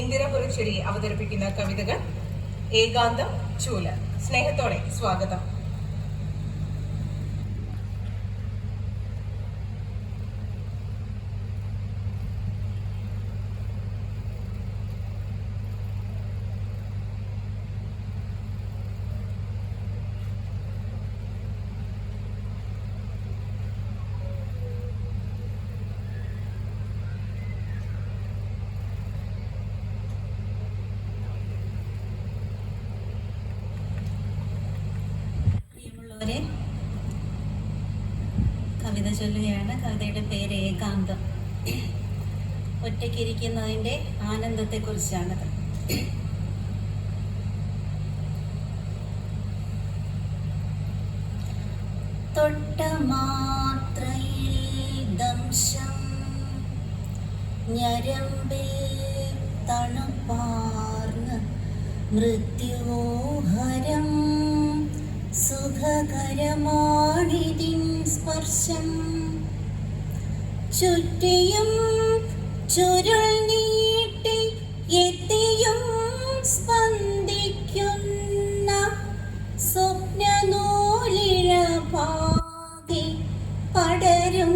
ഇന്ദിര കുറിച്ചെടി അവതരിപ്പിക്കുന്ന കവിതകൾ ഏകാന്തം ചൂല. സ്നേഹത്തോടെ സ്വാഗതം പ്രിയമുള്ളവരെ കവിത ചൊല്ലുകയാണ് കവിതയുടെ പേര് ഏകാന്തം. ഒറ്റയ്ക്കിരിക്കുന്നതിന്റെ ആനന്ദത്തെക്കുറിച്ചാണത്. തൊട്ട മാത്രയിൽ ദംശം ഞരമ്പിൽ തണുപ്പാർന്ന് മൃത്യുഹരം സുഖകരമാണിതിൻ സ്പർശം. ചുറ്റിയും ചുരുൾ നീട്ടി എത്തിയും സ്പന്ദിക്കുന്ന സ്വപ്നനൂലിഴ പാതി പടരും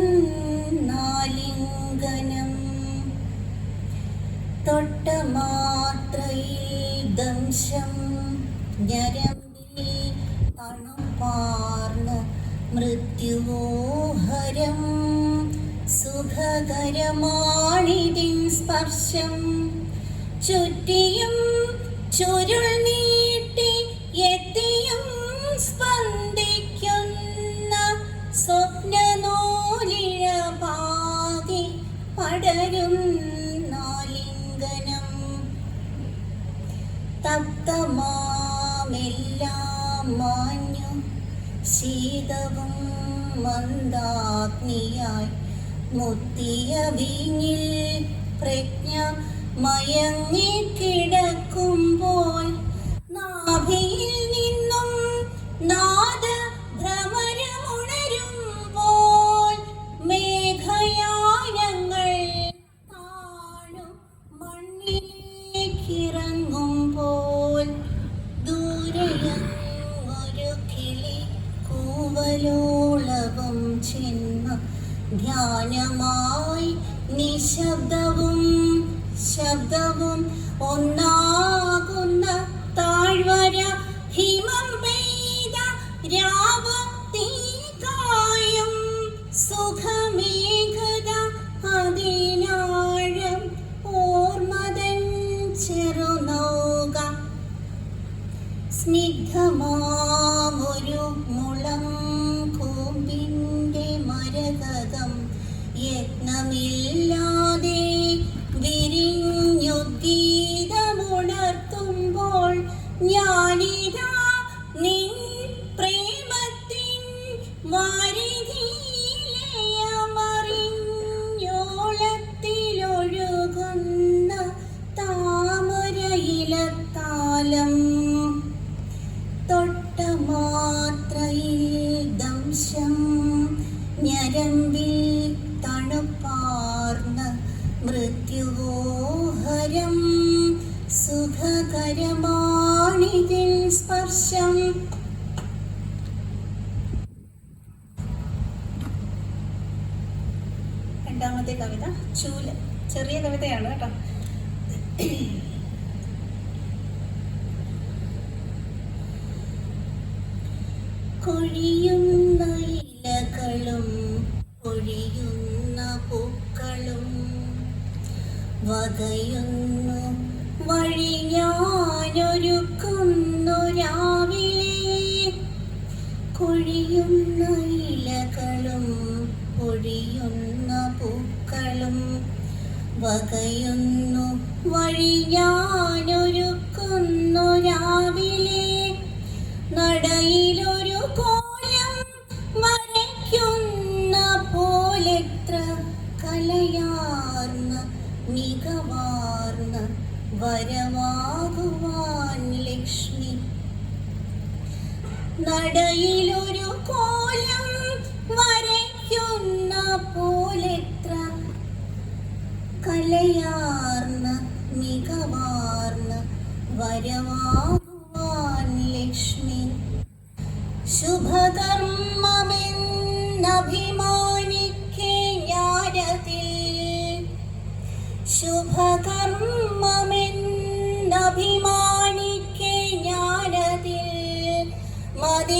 നാലിംഗനം തൊട്ട മാത്രയിൽ ദംശം ഞരമ്പിൽ മൃത്യുവോഹരം സുഖകരമാണിതിൻ സ്പർശം. ചുറ്റിയും ചുരുൾ നീട്ടി എത്തിയും സ്പന്ദിക്കുന്ന സ്വപ്നനൂലിഴ പാതി പടരും നാലിംഗനം. തപ്തമാമെല്ലാം മാഞ്ഞു ശീതവും മന്ദാഗ്നിയായി മുത്തിയ വീഞ്ഞിൽ പ്രജ്ഞ മയങ്ങിക്കിടക്കുമ്പോൾ നാഭിയിൽ നിന്നും നാദ ഭ്രമരമുണരുമ്പോൾ മേഘയാനങ്ങൾ താണു മണ്ണിലേക്കിറങ്ങുമ്പോൾ കൂവലോളവും ചെന്ന ധ്യാനമായി നിശബ്ദവും ശബ്ദവും ഒന്നാകുന്ന താഴ്വര ഹിമം പെയ്ത രാവ തീകായം സുഖമേഘത അതിനാഴം ഓർമ്മതൻ ചെറുനൗക സ്നിഗ്ധമാമൊരു യത്നമില്ലാതെ രണ്ടാമത്തെ കവിത ചൂൽ. ചെറിയ കവിതയാണ് കേട്ടോ. കൊഴിയുന്ന ഇലകളും കൊഴിയുന്ന പൂക്കളും വകയുന്നു വഴി ഞാനൊരുക്കുന്നു രാവിലെ. കൊഴിയുന്ന ഇലകളും പൊഴിയുന്ന പൂക്കളും വകയുന്നു. വഴി ഞാനൊരുക്കുന്നു രാവിലെ. നടയിലൊരു കോലം വരയ്ക്കുന്ന പോലെത്ര കലയാർന്ന മികവാർന്ന വരമാകുവാൻ ലക്ഷ്മി. നടയിലൊരു കോലം കാണുന്ന പോലെത്ര കലയാർന്ന മികവാർന്ന വരവാകുവാൻ ലക്ഷ്മി. ശുഭകർമ്മമെന്നഭിമാനിക്കേ ഞാനതിൽ. ശുഭകർമ്മമെന്നഭിമാ